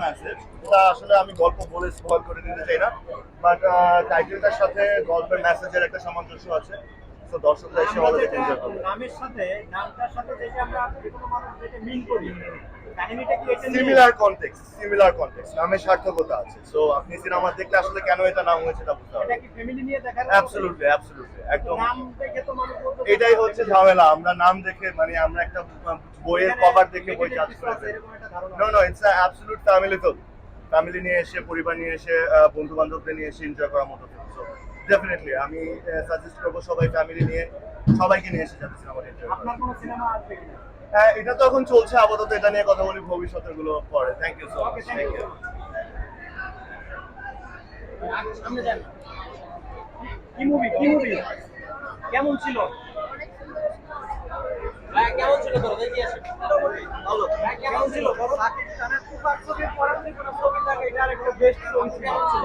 Message তা আসলে আমি গল্প বলে স্পল করে দিতে চাই না বাট টাইটেলটার সাথে গল্পের মেসেজের একটা সামঞ্জস্য আছে। তো দর্শকরা এসে এনজয় করবে। নামের সাথে নামটার সাথে যেটা আমরা যে কোনো মানুষ যেটা করি? সিমিলার কনটেক্সট সিমিলার কনটেক্সট নামের সার্থকতা আছে। সো আপনি সিনেমা দেখলে আসলে কেন এটা নাম হয়েছে এটা বুঝতে পারবেন অ্যাবসলিউটলি অ্যাবসলিউটলি একদম। তো এটাই হচ্ছে ঝামেলা আমরা নাম দেখে মানে আমরা একটা বইয়ের কভার দেখে বই জাজ করে no no it's absolute family film family নিয়ে এসে পরিবার নিয়ে এসে বন্ধু বান্ধবদের নিয়ে এসে এনজয় করার মতো ডেফিনেটলি আমি সাজেস্ট করব সবাই ফ্যামিলি নিয়ে সবাইকে নিয়ে এসে যাবে আপনার কোনো সিনেমা আসবে কিনা? হ্যাঁ এটা তো এখন চলছে আপাতত এটা নিয়ে কথা বলি ভবিষ্যতেরগুলো পরে। Thank you so much thank you কি মুভি কি মুভি কেমন ছিল? ভাই কেমন ছিল তোর ভালো। কেমন ছিল? ছবি থাকে এটা একটা বেস্ট ছবি ছিল।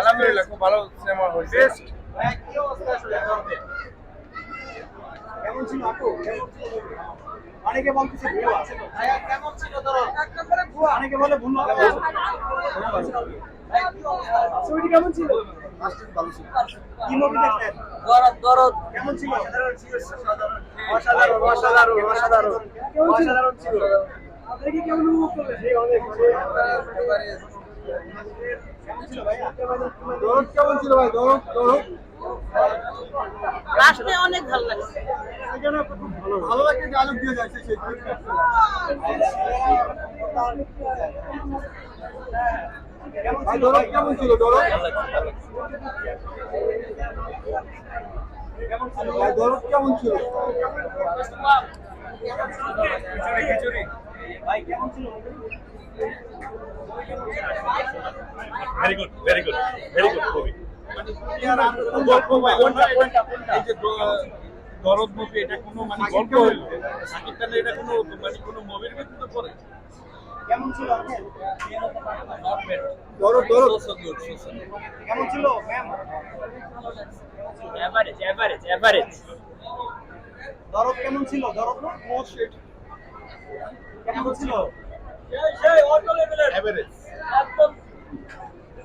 আলহামদুলিল্লাহ খুব ভালো সিনেমা হয়েছে। কেমন ছিল ছিল অনেকে বলতেছে ভুয়া কেমন ছিল দরদ অনেকে বলে ভুয়া ছবিটি কেমন ছিল? কি মুভি দেখলেন? দরদ দরদ কেমন ছিল? অসাধারণ অসাধারণ। অসাধারণ অসাধারণ ছিল? কি কেমন উপভোগ করলেন? কেমন ছিল ভাই কেমন ছিল ভাই দরদ দরদ অনেক ভালো লাগছে ভালো লাগে যে আলোক দিয়ে যাচ্ছে সেই কেমন ছিল? কেমন ভাই Dorod very good very good very good movie এই যে দরদ মুভি এটা কোনো মানে গল্প হইল? সাকিব খানের এটা কোনো মানে কোনো মুভির ভিতরে পড়ে? কেমন ছিল দরদ দরদ কেমন ছিল ম্যাম এভারেজ এভারেজ এভারেজ দরদ কেমন ছিল? দরদ না? কেমন ছিল এভারেজ একদম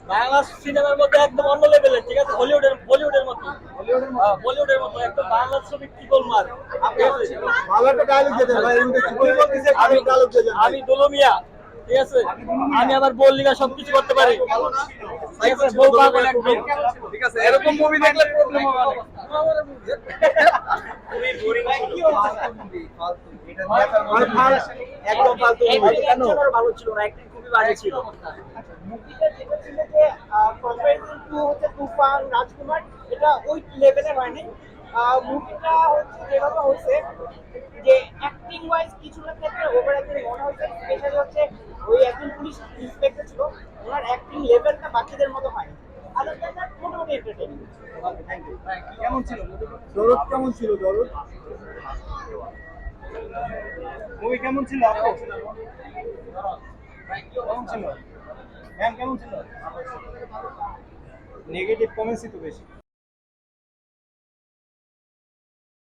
বাংলা সিনেমার মধ্যে একদম অন্য লেভেলের ঠিক আছে? হলিউডের বলিউডের মতো। হ্যাঁ, বলিউডের মতো। একদম বাংলা ছবি কি বলব আর আমি দোলমিয়া ঠিক আছে? আমি আবার বললিগা সবকিছু করতে পারি। ঠিক আছে এরকম মুভি দেখলে প্রবলেম হবে। মানে একদম ফালতু ভালো ছিল না অ্যাক্টিং খুবই বাজে ছিল। মুভিটা যেটা ছিল যে কম্পারিজন টু হচ্ছে তুফান রাজকুমার এটা ওই লেভেলের হয়নি। মুভিটা হচ্ছে যেভাবে হয়েছে যে অ্যাক্টিং ওয়াইজ কিছুটা ক্ষেত্রে ওভার অ্যাক্টিং মনে হয়েছে স্পেশালি হচ্ছে ওই একজন পুলিশ ইন্সপেক্টর ছিল। ওনার অ্যাক্টিং লেভেলটা বাচ্চাদের মতো হয়। আদার মোটামুটি এন্টারটেইনিং থ্যাংক ইউ কেমন ছিল? দরদ কেমন ছিল দরদ? মুভি কেমন ছিল আপু? কেমন ছিল? ম্যাম কেমন ছিল? নেগেটিভ কমেন্টসই তো বেশি।